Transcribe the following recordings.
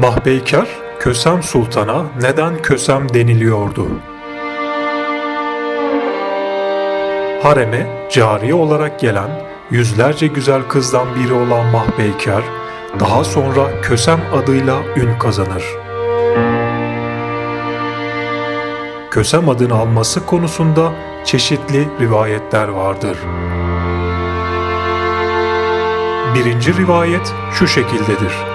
Mahpeykar, Kösem Sultan'a neden Kösem deniliyordu? Hareme cariye olarak gelen yüzlerce güzel kızdan biri olan Mahpeykar, daha sonra Kösem adıyla ün kazanır. Kösem adını alması konusunda çeşitli rivayetler vardır. Birinci rivayet şu şekildedir.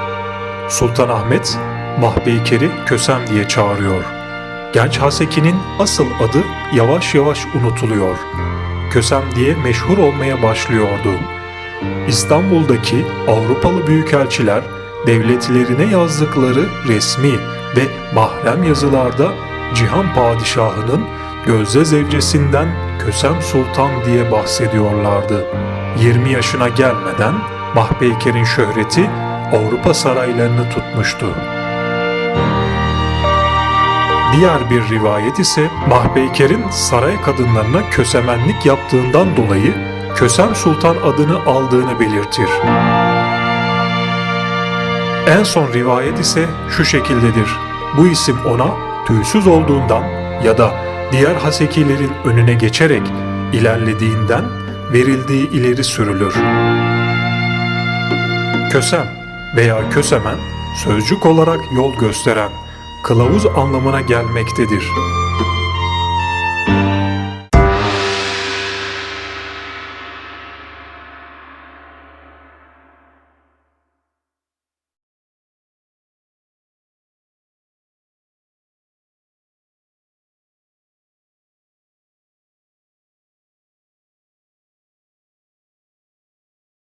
Sultan Ahmet, Mahpeyker'i Kösem diye çağırıyor. Genç Haseki'nin asıl adı yavaş yavaş unutuluyor. Kösem diye meşhur olmaya başlıyordu. İstanbul'daki Avrupalı büyükelçiler devletlerine yazdıkları resmi ve mahrem yazılarda Cihan Padişahı'nın Gözde zevcesinden Kösem Sultan diye bahsediyorlardı. 20 yaşına gelmeden Mahpeyker'in şöhreti Avrupa saraylarını tutmuştu. Diğer bir rivayet ise Mahpeyker'in saray kadınlarına kösemenlik yaptığından dolayı Kösem Sultan adını aldığını belirtir. En son rivayet ise şu şekildedir. Bu isim ona tüysüz olduğundan ya da diğer hasekilerin önüne geçerek ilerlediğinden verildiği ileri sürülür. Kösem veya kösemen sözcük olarak yol gösteren, kılavuz anlamına gelmektedir.